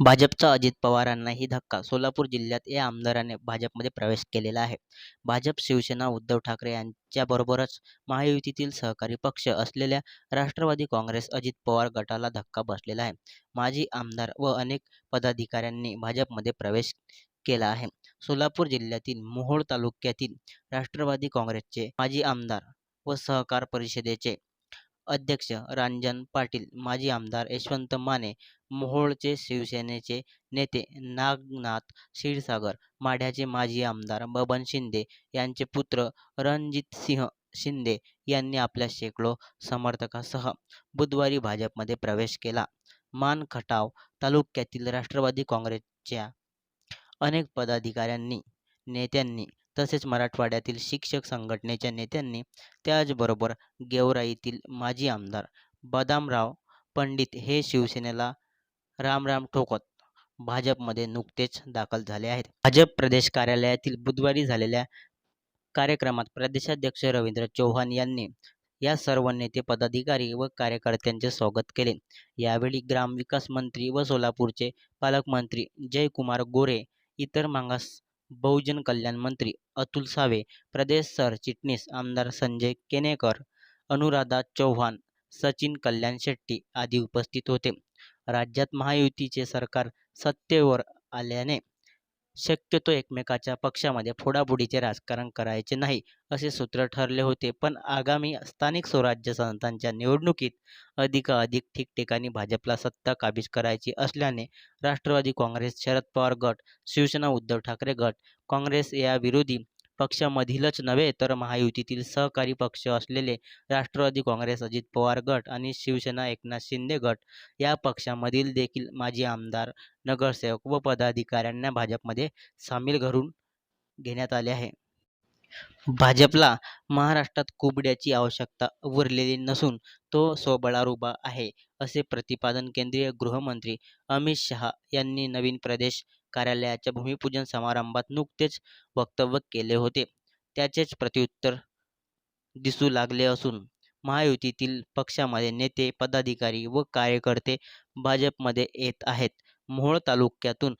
भाजपचा अजित पवारांनाही धक्का, सोलापूर जिल्ह्यात या आमदाराने भाजपमध्ये प्रवेश केलेला आहे. भाजप, शिवसेना, उद्धव ठाकरे यांच्याबरोबरच महायुतीतील सहकारी पक्ष असलेल्या राष्ट्रवादी काँग्रेस अजित पवार गटाला धक्का बसलेला आहे. माजी आमदार व अनेक पदाधिकाऱ्यांनी भाजपमध्ये प्रवेश केला आहे. सोलापूर जिल्ह्यातील मोहोळ तालुक्यातील राष्ट्रवादी काँग्रेसचे माजी आमदार व सहकार परिषदेचे अध्यक्ष रांजण पाटील, माजी आमदार यशवंत माने, मोहोळचे शिवसेनेचे नेते नागनाथ क्षीरसागर, माढ्याचे माजी आमदार बबन शिंदे यांचे पुत्र रणजितसिंह शिंदे यांनी आपल्या शेकडो समर्थकासह बुधवारी भाजपमध्ये प्रवेश केला. मान खटाव तालुक्यातील राष्ट्रवादी काँग्रेसच्या अनेक पदाधिकाऱ्यांनी, नेत्यांनी तसेच मराठवाड्यातील शिक्षक संघटनेच्या नेत्यांनी, त्याचबरोबर गेवराईतील माजी आमदार बदामराव पंडित हे शिवसेनेला रामराम ठोकत भाजपमध्ये नुकतेच दाखल झाले आहेत. भाजप प्रदेश कार्यालयातील बुधवारी झालेल्या कार्यक्रमात प्रदेशाध्यक्ष रवींद्र चौहान यांनी या सर्व नेते, पदाधिकारी व कार्यकर्त्यांचे स्वागत केले. यावेळी ग्रामविकास मंत्री व सोलापूरचे पालकमंत्री जयकुमार गोरे, इतर मागास बहुजन कल्याण मंत्री अतुल सावे, प्रदेश सरचिटणीस आमदार संजय केनेकर, अनुराधा चव्हाण, सचिन कल्याण शेट्टी आदी उपस्थित होते. राज्यात महायुतीचे सरकार सत्तेवर आल्याने शक्यतो एकमेकाच्या पक्षामध्ये फोडाफोडीचे राजकारण करायचे नाही, असे सूत्र ठरले होते. पण आगामी स्थानिक स्वराज्य संस्थांच्या निवडणुकीत अधिकाधिक ठिकठिकाणी भाजपला सत्ता काबीज करायची असल्याने राष्ट्रवादी काँग्रेस, शरद पवार गट, शिवसेना, उद्धव ठाकरे गट, काँग्रेस या विरोधी पक्षामधीलच नव्हे तर महायुतीतील सहकारी पक्ष असलेले राष्ट्रवादी काँग्रेस, अजित पवार गट आणि शिवसेना एकनाथ शिंदे गट या पक्षामधील देखील माजी आमदार, नगरसेवक व पदाधिकाऱ्यांना भाजपमध्ये सामील करून घेण्यात आले आहे. भाजपला महाराष्ट्रात कुबड्याची आवश्यकता उरलेली नसून तो स्वबळावर उभा आहे, असे प्रतिपादन केंद्रीय गृहमंत्री अमित शहा यांनी नवीन प्रदेश कार्यालयाच्या भूमिपूजन समारंभात नुकतेच वक्तव्य केले होते. त्याचेच प्रत्युत्तर दिसू लागले असून महायुतीतील पक्षामध्ये नेते, पदाधिकारी व कार्यकर्ते भाजपमध्ये येत आहेत. मोहोळ तालुक्यातून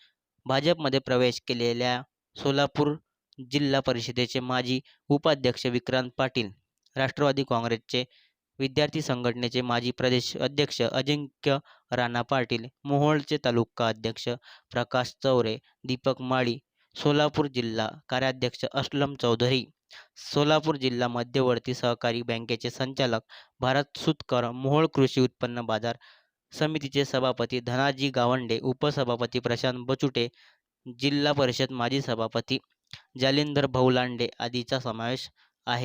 भाजपमध्ये प्रवेश केलेल्या सोलापूर जिल्हा परिषदेचे माजी उपाध्यक्ष विक्रांत पाटील, राष्ट्रवादी काँग्रेसचे विद्यार्थी संघटनेचे माजी प्रदेश अध्यक्ष अजिंक्य राणा पाटील, मोहोळचे तालुका अध्यक्ष प्रकाश चौरे, दीपक माळी, सोलापूर जिल्हा कार्याध्यक्ष असलम चौधरी, सोलापूर जिल्हा मध्यवर्ती सहकारी बँकेचे संचालक भारत सुतकर, मोहोळ कृषी उत्पन्न बाजार समितीचे सभापती धनाजी गावंडे, उपसभापती प्रशांत बचुटे, जिल्हा परिषद माजी सभापती जालिंदर भाऊ लांडे समावेश